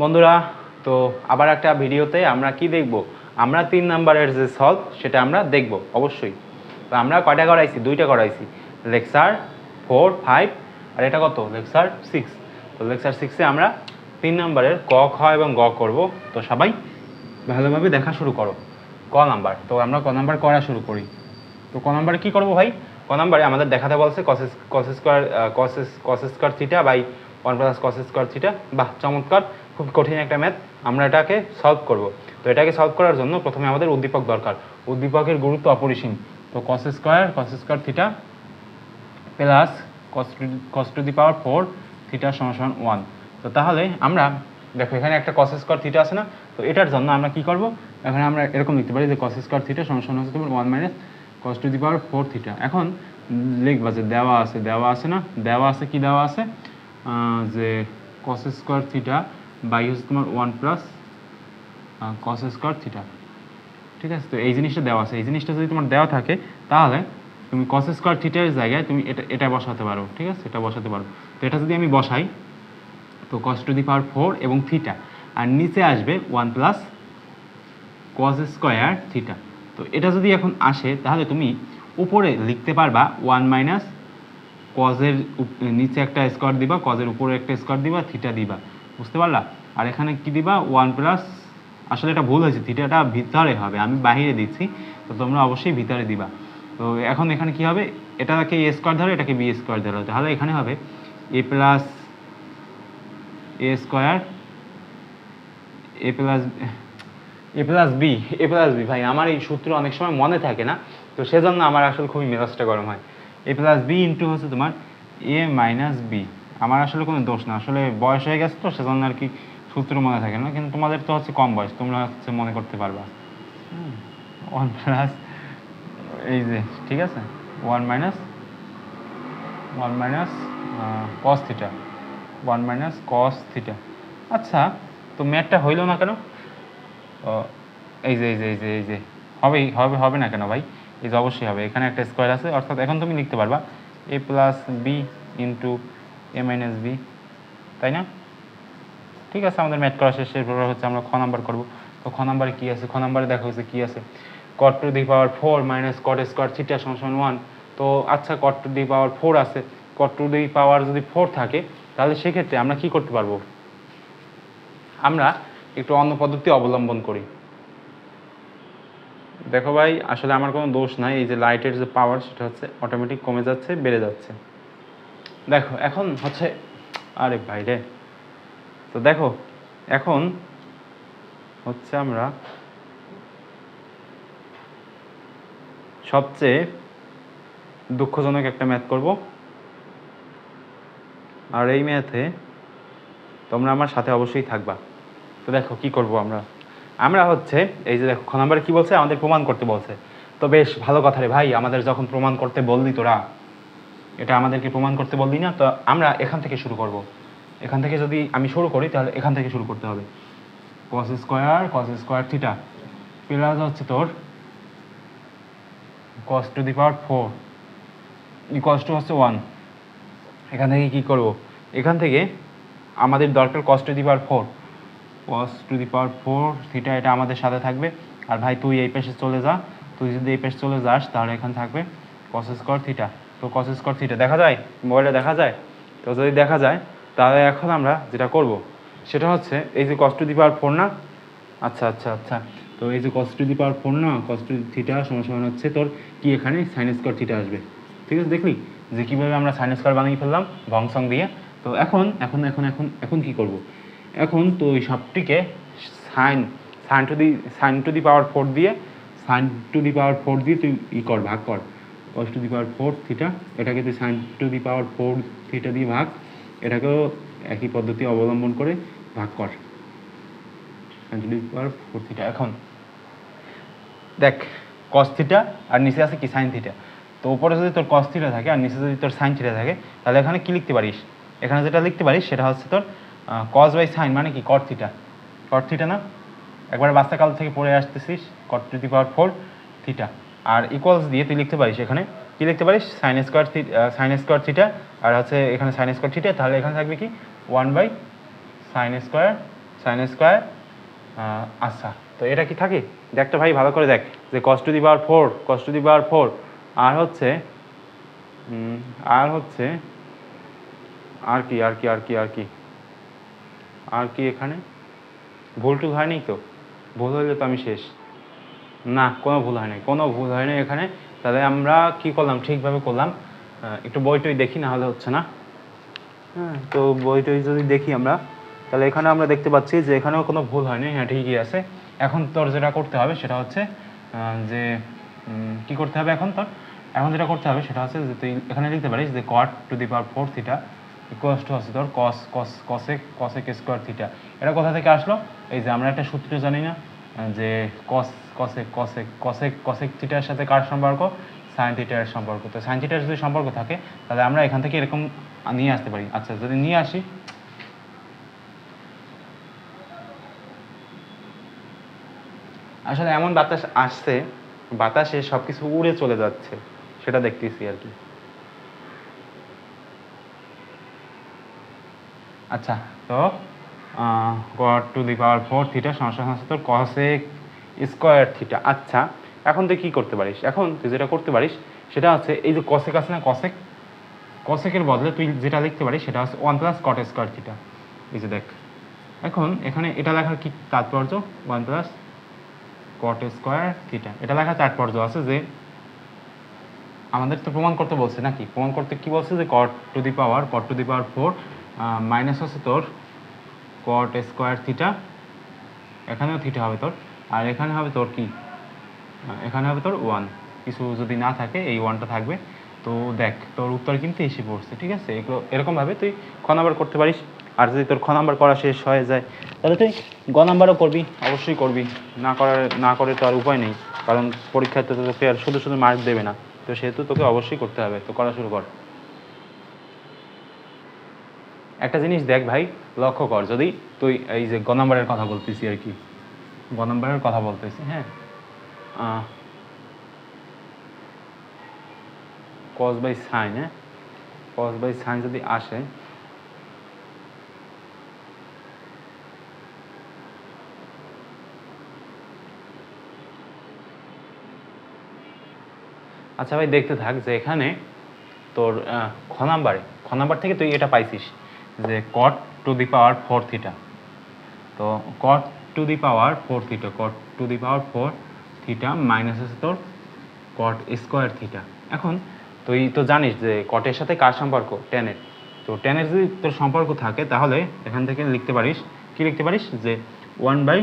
বন্ধুরা, তো আবার একটা ভিডিওতে আমরা কি দেখব? আমরা তিন নাম্বারের যে সলভ, সেটা আমরা দেখব, অবশ্যই। তো আমরা কয়টা করাইছি? দুইটা করাইছি। লেকচার ফোর, ফাইভ, আর এটা কত? Lecture six. তো লেকচার সিক্সে আমরা তিন নাম্বারের ক, খ এবং গ করব। তো সবাই ভালোভাবে দেখা শুরু করো। ক নাম্বার। তো আমরা ক নাম্বার করা শুরু করি। তো ক নাম্বারে কী করব ভাই? ক নাম্বারে আমাদের দেখাতে বলছে cosecs cos square cosecs cos square theta by one plus cos square theta বাহ, চমৎকার। খুব কঠিন একটা ম্যাথ আমরা এটাকে সলভ করব। তো এটাকে সলভ করার জন্য প্রথমে আমাদের উদ্দীপক দরকার। উদ্দীপকের গুরুত্ব অপরিসীম। তো cos square cos square theta plus cos to the power four theta সমান ওয়ান তো তাহলে আমরা, দেখো এখানে একটা কস স্কোয়ার থিটা আছে না? তো এটার জন্য আমরা কি করব? এখানে আমরা এরকম লিখতে পারি যে কস স্কোয়ার থিটা সমান হচ্ছে তোমার one minus cos to the power four theta এখন লিখবা যে দেওয়া আছে দেওয়া আছে না? দেওয়া আছে কি দেওয়া আছে? যে কস স্কোয়ার থিটা বাই হচ্ছে তোমার one plus cos square theta ঠিক আছে? তো এই জিনিসটা দেওয়া আছে। এই জিনিসটা যদি তোমার দেওয়া থাকে, তাহলে তুমি কস স্কোয়ার থিটার জায়গায় তুমি এটা এটা বসাতে পারো। ঠিক আছে? এটা বসাতে পারো। তো এটা যদি আমি বসাই, তো cos to the power four এবং থিটা আর নিচে আসবে one plus cos square theta তো এটা যদি এখন আসে, তাহলে তুমি উপরে লিখতে পারবা ওয়ান মাইনাস কজের নিচে একটা স্কোয়ার দিবা কজের উপরে একটা স্কোয়ার দিবা থিটা দিবা। বুঝতে পারলা? আর এখানে কি দিবা? One plus. আসলে এটা ভুল হয়েছে, থিটাটা ভিতরে হবে, আমি বাইরে দিচ্ছি, তো তোমরা অবশ্যই ভিতরে দিবা। তো এখন এখানে কি হবে? এটাকে এ স্কোয়ার ধরো, এটাকে বি স্কোয়ার ধরো। তাহলে এখানে হবে a plus a square, a plus a plus b, a plus b. ভাই, আমার এই সূত্র অনেক সময় মনে থাকে না, তো সেজন্য আমার আসলে খুবই মেজাজটা গরম হয়। এ প্লাস বি ইন্টু হচ্ছে তোমার এ মাইনাস বি। আমার আসলে কোনো দোষ না, আসলে বয়স হয়ে গেছে তো, সেজন্য আর কি সূত্র মনে থাকে না কিন্তু তোমাদের তো হচ্ছে কম বয়স তোমরা হচ্ছে মনে করতে পারবা। ওয়ান প্লাস এই যে ঠিক আছে? One minus one minus cos theta one minus cos theta আচ্ছা তো ম্যাথটা হইল না কেন? এই যে এই যে এই যে এই যে হবেই হবে হবে না কেন ভাই? এই যে অবশ্যই হবে এখানে একটা স্কোয়ার আছে অর্থাৎ এখন তুমি লিখতে পারবা a plus b into a minus b তাই না? ঠিক আছে, আমাদের ম্যাথ করা শেষ এরপর হচ্ছে আমরা খ নাম্বার করব। তো খ নাম্বারে কী আছে? খ নাম্বারে দেখা হচ্ছে কী আছে। Cot to the power four minus cot square theta সমান ওয়ান তো আচ্ছা কট টু দি পাওয়ার ফোর আছে। কট টু দি পাওয়ার যদি ফোর থাকে, তাহলে সেক্ষেত্রে আমরা কি করতে পারব? আমরা একটু অন্য পদ্ধতি অবলম্বন করি। দেখো ভাই, আসলে আমার কোনো দোষ নাই। এই যে লাইটের যে পাওয়ার সেটা হচ্ছে অটোমেটিক কমে যাচ্ছে, বেড়ে যাচ্ছে। দেখো, এখন হচ্ছে, আরে ভাই রে। তো দেখো, এখন হচ্ছে আমরা সবচেয়ে দুঃখজনক একটা ম্যাথ করব। আর এই ম্যাথে তোমরা আমার সাথে অবশ্যই থাকবা। তো দেখো কি করব আমরা। আমরা হচ্ছে, এই যে দেখো, খ নাম্বারে কি বলছে? আমাদের প্রমাণ করতে বলছে। তো বেশ ভালো কথা রে ভাই, আমাদের যখন প্রমাণ করতে বললি তোরা, এটা আমাদেরকে প্রমাণ করতে বললি না? তো আমরা এখান থেকে শুরু করব। এখান থেকে যদি আমি শুরু করি, তাহলে এখান থেকে শুরু করতে হবে। Cos square cos square theta plus হচ্ছে তোর cos to the power four x to হচ্ছে ওয়ান এখান থেকে কি করব? এখান থেকে আমাদের দরকার cos to the power four cos to the power four theta এটা আমাদের সাথে থাকবে। আর ভাই, তুই এই পাশে চলে যা। তুই যদি এই পাশে চলে যাস, তাহলে এখানে থাকবে কস স্কোয়ার থিটা তো কস স্কোয়ার থিটা দেখা যায়? মোবাইলে দেখা যায়? তো যদি দেখা যায় তাহলে এখন আমরা যেটা করব, সেটা হচ্ছে এই যে cos to the power four না? আচ্ছা আচ্ছা আচ্ছা। তো এই যে cos to the power four না কস টু থিটা সমান হচ্ছে তোর কি এখানে? সাইন স্কোয়ার থিটা আসবে। ঠিক আছে, দেখলি? যে কীভাবে আমরা সাইন স্কোয়ার বানিয়ে ফেললাম ভংসং দিয়ে। তো এখন এখন এখন এখন এখন কি করব? এখন তো ওই সবটিকে sine sine to the sine to the power four দিয়ে sine to the power four দিয়ে তুই ই কর, ভাগ কর। Cos to the power four theta এটাকে তুই sine to the power four theta দিয়ে ভাগ এটাকেও একই পদ্ধতি অবলম্বন করে ভাগ কর। এখন দেখ কস থিটা আর নিচে আছে কি? সাইন থিটা তো উপরে যদি তোর কস থিটা থাকে আর নিচে যদি তোর সাইন থিটা থাকে, তাহলে এখানে কি লিখতে পারিস? এখানে যেটা লিখতে পারিস, সেটা হচ্ছে তোর কস বাই সাইন মানে কি? কট থিটা কট থিটা না? একবার বাচ্চাকাল থেকে পড়ে আসতেছিস cot to the power four theta R equals দিয়ে তুই লিখতে পারিস এখানে কি লিখতে পারিস? Sine square sine square theta আর হচ্ছে এখানে সাইন স্কোয়ার থিটা তাহলে এখানে থাকবে কি? One by sine square sine square আচ্ছা। তো এটা কি থাকে? দেখটা ভাই, ভালো করে দেখ যে cos to the power four cos to the power four আর হচ্ছে আর হচ্ছে, আর কি আর কি আর কি আর কি আর কি এখানে? ভুল টুল হয়নি তো? ভুল হইলে তো আমি শেষ। না, কোনো ভুল হয়নি কোনো ভুল হয়নি এখানে। তাহলে আমরা কি করলাম? ঠিকভাবে করলাম। একটু বই টই দেখি না হলে হচ্ছে না। হ্যাঁ। তো বই টই যদি দেখি আমরা তাহলে এখানে আমরা দেখতে পাচ্ছি যে এখানেও কোনো ভুল হয়নি। হ্যাঁ ঠিকই আছে। এখন তোর যেটা করতে হবে সেটা হচ্ছে যে কি করতে হবে এখন তোর? এখন যেটা করতে হবে সেটা হচ্ছে যে তুই এখানে লিখতে পারিস যে cot to the power four theta equals to হচ্ছে তোর cos cos cosec cosec square theta এটা কোথা থেকে আসলো? এই যে আমরা একটা সূত্র জানি না। যে cos cosec cosec cosec cosec থিটার সাথে কার সম্পর্ক? সাইন থিটার সম্পর্ক। তো সাইন থিটার যদি সম্পর্ক থাকে, তাহলে আমরা এখান থেকে এরকম নিয়ে আসতে পারি। আচ্ছা যদি নিয়ে আসি। আসলে এমন বাতাস আসছে, বাতাসে সব কিছু উড়ে চলে যাচ্ছে, সেটা দেখতেছি আর কি। আচ্ছা তো cot to the power four theta তোর কসেক স্কোয়ার থিটা। আচ্ছা এখন তুই কী করতে পারিস? এখন তুই যেটা করতে পারিস, সেটা হচ্ছে এই যে কসেক আছে না কসেক কসেকের বদলে তুই যেটা লিখতে পারিস, সেটা হচ্ছে one plus cot square theta. এই যে দেখ, এখন এখানে এটা লেখার কি তাৎপর্য? One plus cot square theta. এটা লেখার তাৎপর্য আছে যে, আমাদের তো প্রমাণ করতে বলছে নাকি? প্রমাণ করতে কি বলছে যে cot to the power cot to the power four minus হচ্ছে তোর কট স্কোয়ার থিটা এখানেও থিটা হবে তোর। আর এখানে হবে তোর কি? এখানে হবে তোর ওয়ান কিছু যদি না থাকে, এই ওয়ানটা থাকবে। তো দেখ, তোর উত্তর কিন্তু এসে পড়ছে, ঠিক আছে? এগুলো এরকমভাবে তুই খ নাম্বার করতে পারিস। আর যদি তোর খ নাম্বার করা শেষ হয়ে যায়, তাহলে তুই গ নাম্বারও করবি, অবশ্যই করবি। না করার, না করে তো আর উপায় নেই। কারণ পরীক্ষায় তো তোকে আর শুধু শুধু মার্ক দেবে না। তো সেহেতু তোকে অবশ্যই করতে হবে। তো করা শুরু কর। একটা জিনিস দেখ ভাই, লক্ষ্য কর, যদি তুই এই যে গ নাম্বারের কথা বলতেছি আর কি। গ নাম্বারের কথা বলতেছি হ্যাঁ? কস বাই সাইন হ্যাঁ? কস বাই সাইন যদি আসে আচ্ছা ভাই, দেখতে থাক যে এখানে তোর খ নাম্বারে, খ নাম্বার থেকে তুই এটা পাইছিস। যে cot to the power four theta তো cot to the power four theta cot to the power four theta minus আছে তোর কট স্কোয়ার থিটা এখন তুই তো জানিস যে কটের সাথে কার সম্পর্ক? টেনের তো টেনের যদি তোর সম্পর্ক থাকে, তাহলে এখান থেকে লিখতে পারিস, কি লিখতে পারিস? যে one by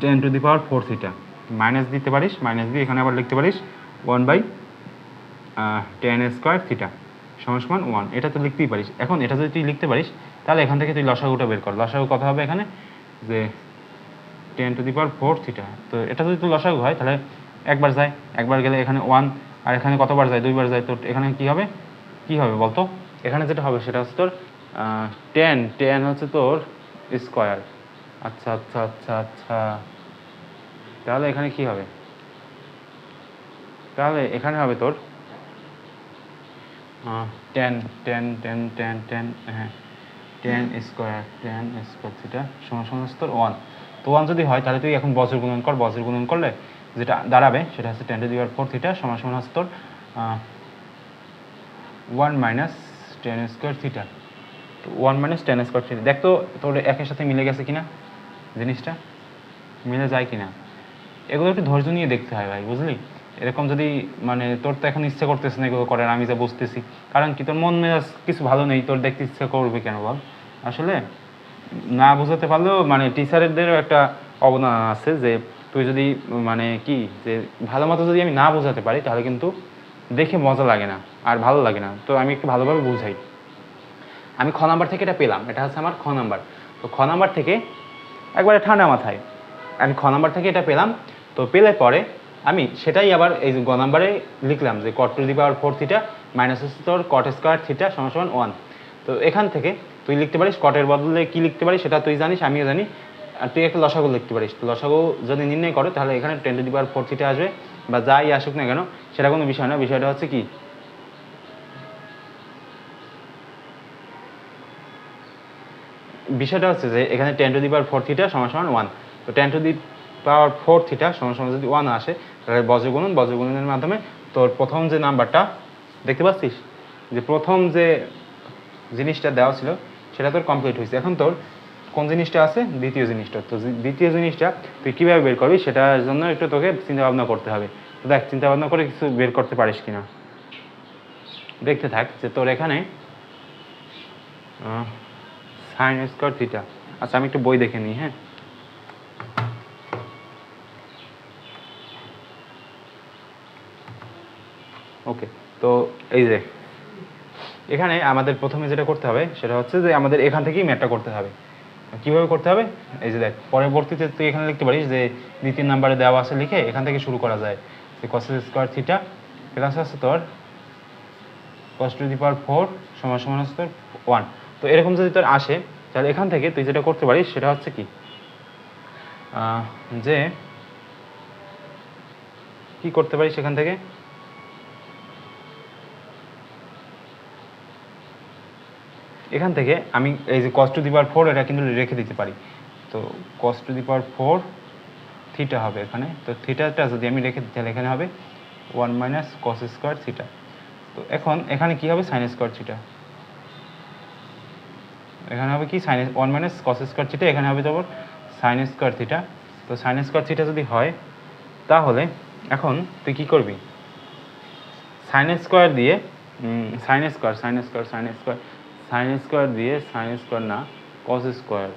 tan to the power four theta minus দিতে পারিস মাইনাস দিয়ে এখানে আবার লিখতে পারিস one by tan square theta সমান ওয়ান এটা তো লিখতেই পারিস। এখন এটা যদি তুই লিখতে পারিস, তাহলে এখান থেকে তুই লসাগুটা বের কর। লসাগু কথা হবে এখানে যে tan to the power four theta তো এটা যদি তুই লসাগু হয়, তাহলে একবার যায়, একবার গেলে এখানে ওয়ান আর এখানে কতবার যায়, দুইবার যায়, তো এখানে কি হবে? কি হবে বলতো? এখানে যেটা হবে সেটা হচ্ছে তোর টেন টেন হচ্ছে তোর স্কোয়ার আচ্ছা আচ্ছা আচ্ছা আচ্ছা। তাহলে এখানে কি হবে? তাহলে এখানে হবে তোর tan tan tan tan tan হ্যাঁ tan square tan square theta সমান সমান হচ্ছে তোর ওয়ান তো ওয়ান যদি হয়, তাহলে তুই এখন বছর গুণন কর, বছর গুণন করলে যেটা দাঁড়াবে, সেটা হচ্ছে tan to the four theta সমান সমান হচ্ছে তোর one minus tan square theta তো one minus tan square theta দেখ তো তোর একের সাথে মিলে গেছে কিনা জিনিসটা, মিলে যায় কিনা। এগুলো একটু ধৈর্য নিয়ে দেখতে হয় ভাই, বুঝলি? এরকম যদি মানে তোর তো এখন ইচ্ছে করতেছে না এগুলো করার, আমি যা বুঝতেছি। কারণ কি, তোর মন মেজাজ কিছু ভালো নেই, তোর দেখতে ইচ্ছে করবে কেন বল? আসলে না বোঝাতে পারলেও মানে টিচারদেরও একটা অবদান আছে যে, তুই যদি মানে কি, যে, ভালো মতো যদি আমি না বোঝাতে পারি, তাহলে কিন্তু দেখে মজা লাগে না, আর ভালো লাগে না। তো আমি একটু ভালোভাবে বুঝাই। আমি খ নাম্বার থেকে এটা পেলাম, এটা হচ্ছে আমার খ নাম্বার। তো খ নাম্বার থেকে একবারে ঠান্ডা মাথায়, আমি খ নাম্বার থেকে এটা পেলাম। তো পেলে পরে আমি সেটাই আবার এই গ নাম্বারে লিখলাম যে cot to the power four theta minus হচ্ছে তোর কট স্কোয়ার থিটা সমান সমান ওয়ান তো এখান থেকে তুই লিখতে পারিস কটের বদলে কি লিখতে পারিস সেটা তুই জানিস, আমিও জানি। আর তুই একটা লসাগু লিখতে পারিস। লসাগু যদি নির্ণয় করো তাহলে এখানে tan to the power four theta আসবে বা যাই আসুক না কেন, সেটা কোনো বিষয় না। বিষয়টা হচ্ছে কি? বিষয়টা হচ্ছে যে এখানে tan to the power four theta সমান সমান ওয়ান তো tan to the power four theta সমান সমান যদি ওয়ান আসে, তাহলে বজ্রগুণন, বজ্রগুণনের মাধ্যমে তোর প্রথম যে নাম্বারটা, দেখতে পাচ্ছিস? যে প্রথম যে জিনিসটা দেওয়া ছিল, সেটা তোর কমপ্লিট হয়েছে। এখন তোর কোন জিনিসটা আছে? দ্বিতীয় জিনিসটা। তো দ্বিতীয় জিনিসটা তুই কীভাবে বের করবি, সেটার জন্য একটু তোকে চিন্তা ভাবনা করতে হবে। তো দেখ চিন্তা ভাবনা করে কিছু বের করতে পারিস কিনা। দেখতে থাক যে তোর এখানে সাইন স্কোয়ার থিটা আচ্ছা আমি একটু বই দেখে নিই হ্যাঁ ওকে তো এই যে, এখানে আমাদের প্রথমে যেটা করতে হবে সেটা হচ্ছে যে আমাদের এখান থেকেই ম্যাটটা করতে হবে। কীভাবে করতে হবে? এই যে দেখ, পরবর্তীতে তুই এখানে লিখতে পারিস যে দ্বিতীয় নাম্বারে দেওয়া আছে লিখে এখান থেকে শুরু করা যায়। যে কস স্কোয়ার থিটা প্লাস আছে তোর cos to the power four সমান সমান হচ্ছে তোর ওয়ান তো এরকম যদি তোর আসে, তাহলে এখান থেকে তুই যেটা করতে পারিস সেটা হচ্ছে কি? যে কি করতে পারিস এখান থেকে? এখান থেকে আমি এই যে cos to the power four এটা কিন্তু রেখে দিতে পারি। তো cos to the power four theta হবে এখানে। তো থিটাটা যদি আমি রেখে দিই, তাহলে এখানে হবে one minus cos square theta তো এখন এখানে কি হবে? সাইন স্কোয়ার থিটা এখানে হবে কি? Sine one minus cos square theta এখানে হবে তোর সাইন স্কোয়ার থিটা তো সাইন স্কোয়ার থিটা যদি হয়, তাহলে এখন তুই কি করবি? সাইন স্কোয়ার দিয়ে sine square sine square sine square sine square দিয়ে সাইন স্কোয়ার না কস স্কোয়ার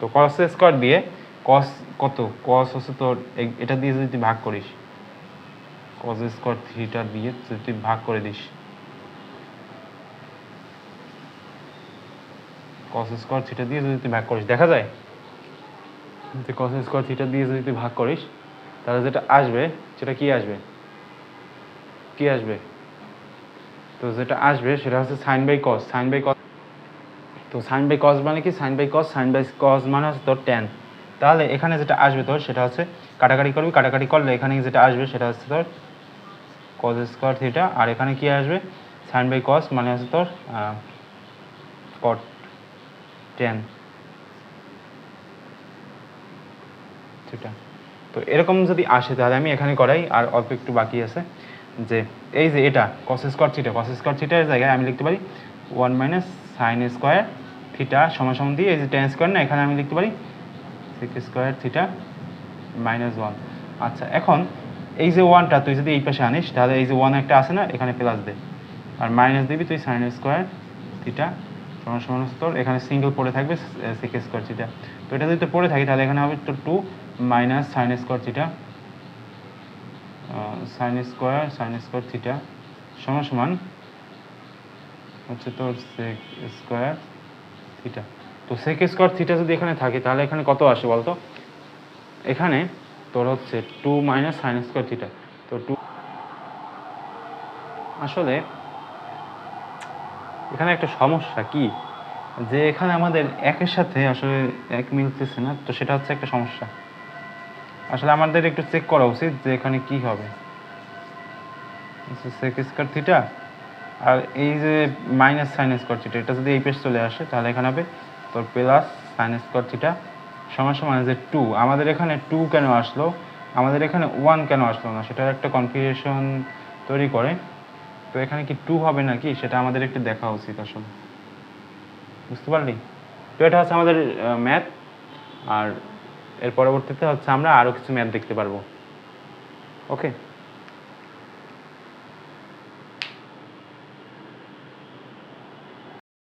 তো কস স্কোয়ার দিয়ে কস কত? কস হচ্ছে তোর এটা দিয়ে যদি তুই ভাগ করিস কস স্কোয়ার থ্রিটা দিয়ে যদি তুই ভাগ করে দিস কস স্কোয়ার থিটা দিয়ে যদি তুই ভাগ করিস, দেখা যায়? যে কস স্কোয়ার থিটা দিয়ে যদি তুই ভাগ করিস, তাহলে যেটা আসবে, সেটা কি আসবে? কি আসবে? তো যেটা আসবে সেটা হচ্ছে sine by cos sine by cos তো সাইন বাই কস মানে কি? Sine by cos sine by cos মানে হচ্ছে তোর ট্যান তাহলে এখানে যেটা আসবে তোর সেটা হচ্ছে কাটাকাটি করবি, কাটাকাটি করলে এখানে যেটা আসবে সেটা হচ্ছে তোর কস স্কোয়ার থিটা আর এখানে কি আসবে? সাইন বাই কস মানে হচ্ছে তোর কট টেন থিটা তো এরকম যদি আসে তাহলে আমি এখানে করাই, আর অল্প একটু বাকি আছে। যে, এই যে এটা cos square theta cos square থিটার জায়গায় আমি লিখতে পারি one minus sine square theta সমান দিয়ে এই যে টেন স্কোয়ার না, এখানে আমি লিখতে পারি sec square theta minus one আচ্ছা এখন এই যে ওয়ানটা তুই যদি এই পাশে আনিস, তাহলে এই যে ওয়ান একটা আছে না, এখানে প্লাস দে। আর মাইনাস দিবি তুই সাইন স্কোয়ার থিটা সমান সমান তোর এখানে সিঙ্গেল পড়ে থাকবে সিক্স স্কোয়ার থিটা তো এটা যদি পড়ে থাকে, তাহলে এখানে হবে তোর two minus sine square theta sine square sine square theta সমান সমান হচ্ছে তোর সেক স্কোয়ার থিটা তো সেক স্কোয়ার থিটা যদি এখানে থাকে, তাহলে এখানে কত আসে বলতো? এখানে তোর হচ্ছে two minus sine square theta তো টু আসলে এখানে একটা সমস্যা কি? যে এখানে আমাদের একের সাথে আসলে এক মিলতেছে না, তো সেটা হচ্ছে একটা সমস্যা। আসলে আমাদের একটু চেক করা উচিত যে এখানে কি হবে। সেক স্কোয়ার থিটা আর এই যে মাইনাস সাইন স্কোয়ার থিটা এটা যদি এই পেজ চলে আসে, তাহলে এখানে হবে তোর প্লাস সাইন স্কোয়ার থিটা সমান সমান যে টু আমাদের এখানে টু কেন আসলো? আমাদের এখানে ওয়ান কেন আসলো না? সেটার একটা কনফিউশন তৈরি করে। তো এখানে কি টু হবে নাকি? সেটা আমাদের একটু দেখা উচিত আসলে। বুঝতে পারলি? তো এটা হচ্ছে আমাদের ম্যাথ আর এর পরবর্তীতে হচ্ছে আমরা আরও কিছু ম্যাথ দেখতে পারব। ওকে